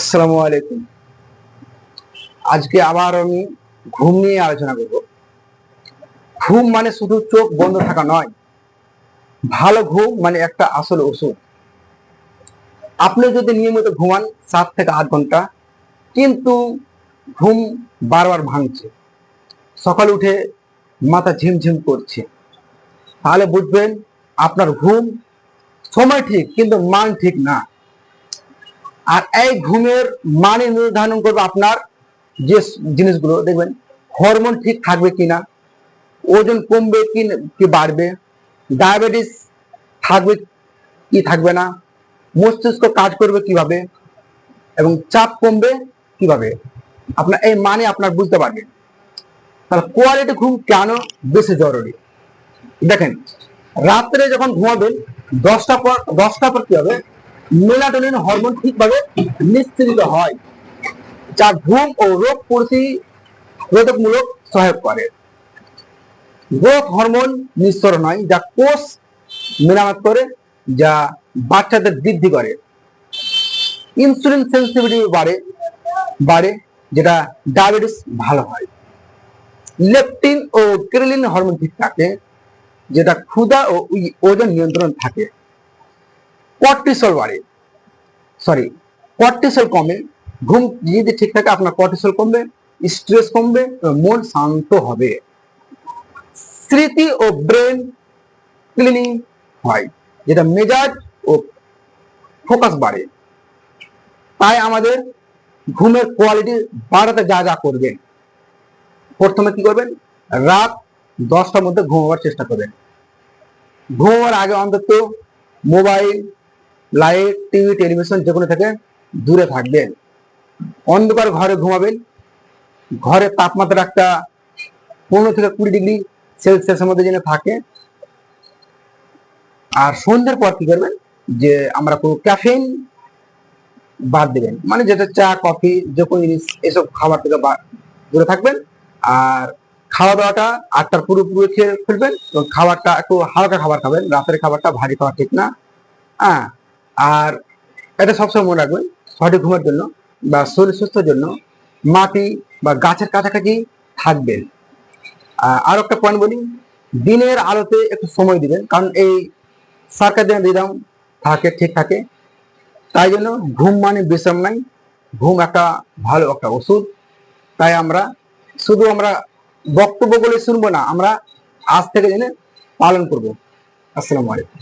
আসসালামু আলাইকুম। আজকে আবার আমি ঘুম নিয়ে আলোচনা করব। ঘুম মানে শুধু চোখ বন্ধ থাকা নয়, ভালো ঘুম মানে একটা আসল ওষুধ। আপনি যদি নিয়মিত ঘুমান সাত থেকে আট ঘণ্টা, কিন্তু ঘুম বারবার ভাঙছে, সকাল উঠে মাথা ঝিমঝিম করছে, তাহলে বুঝবেন আপনার ঘুম সময় ঠিক, কিন্তু মান ঠিক না। আর এই ঘুমের মানে নির্ধারণ করবে আপনার যে জিনিসগুলো, দেখবেন হরমোন ঠিক থাকবে কিনা, ওজন কমবে কি কি বাড়বে ডায়াবেটিস থাকবে কি থাকবে না, মস্তিষ্ক কাজ করবে কীভাবে এবং চাপ কমবে কীভাবে, আপনার এই মানে আপনার বুঝতে পারবেন তাহলে কোয়ালিটি ঘুম কেন বেশি জরুরি? দেখেন, রাত্রে যখন ঘুমাবেন, দশটা পর দশটা পর কি হবে? মেলাটোনিন হরমোন ঠিকভাবে নিঃসৃত হয়, যা ঘুম ও রোগ প্রতিরোধকমূলক সহায়ক করে। গ্রোথ হরমোন নিঃসরণ হয়, যা কোষ মেরামত করে, যা বাচ্চাদের বৃদ্ধি করে। ইনসুলিন সেন্সিটিভিটি বাড়ে বাড়ে, যেটা ডায়াবেটিস ভালো হয়। লেপটিন ও ক্রেলিন হরমোন ঠিক থাকে, যেটা ক্ষুধা ও ওজন নিয়ন্ত্রণ থাকে। কর্টিসল বাড়ে। সরি কর্টিসল কমে, ঘুম যদি ঠিক থাকে, আপনার কর্টিসল কমবে স্ট্রেস কমবে মন শান্ত হবে। স্মৃতি ও ব্রেন ক্লিনিং হয়, যেটা মেজাজ ও ফোকাস বাড়ে। তাই আমাদের ঘুমের কোয়ালিটি বাড়াতে যা যা করবেন, প্রথমে কি করবেন? রাত দশটার মধ্যে ঘুমাবার চেষ্টা করবেন। ঘুমাবার আগে অন্তত মোবাইল লাইট টিভি টেলিভিশন যেগুলো থেকে দূরে থাকবেন। অন্ধকার ঘরে ঘুমাবেন। ঘরের তাপমাত্রা একটা পনেরো থেকে কুড়ি ডিগ্রি সেলসিয়াসের মধ্যে যেন থাকে, আর সন্ধ্যের পর কি করবেন? যে আমরা কোনো ক্যাফেইন বাদ দিবেন। মানে যেটা চা কফি যে কোনো জিনিস, এসব খাবার থেকে দূরে থাকবেন। আর খাওয়া দাওয়াটা আটটার পুরোপুরি খেয়ে ফেলবেন এবং খাবারটা একটু হালকা খাবার খাবেন। রাতের খাবারটা ভারী খাওয়া ঠিক না। হ্যাঁ আর এটা সবসময় মনে রাখবেন, সঠিক ঘুমের জন্য বা শরীর সুস্থের জন্য মাটি বা গাছের কাছাকাছি থাকবেন আর একটা পয়েন্ট বলি, দিনের আলোতে একটু সময় দিবেন, কারণ এই সার্কাদিনের রিদম থাকে, ঠিক থাকে, তাই জন্য ঘুম মানে বিশ্রাম নাই, ঘুম একটা ভালো একটা ওষুধ। তাই আমরা শুধু আমরা বক্তব্য বলে শুনব না, আমরা আজ থেকে জেনে পালন করব। আসসালামু আলাইকুম।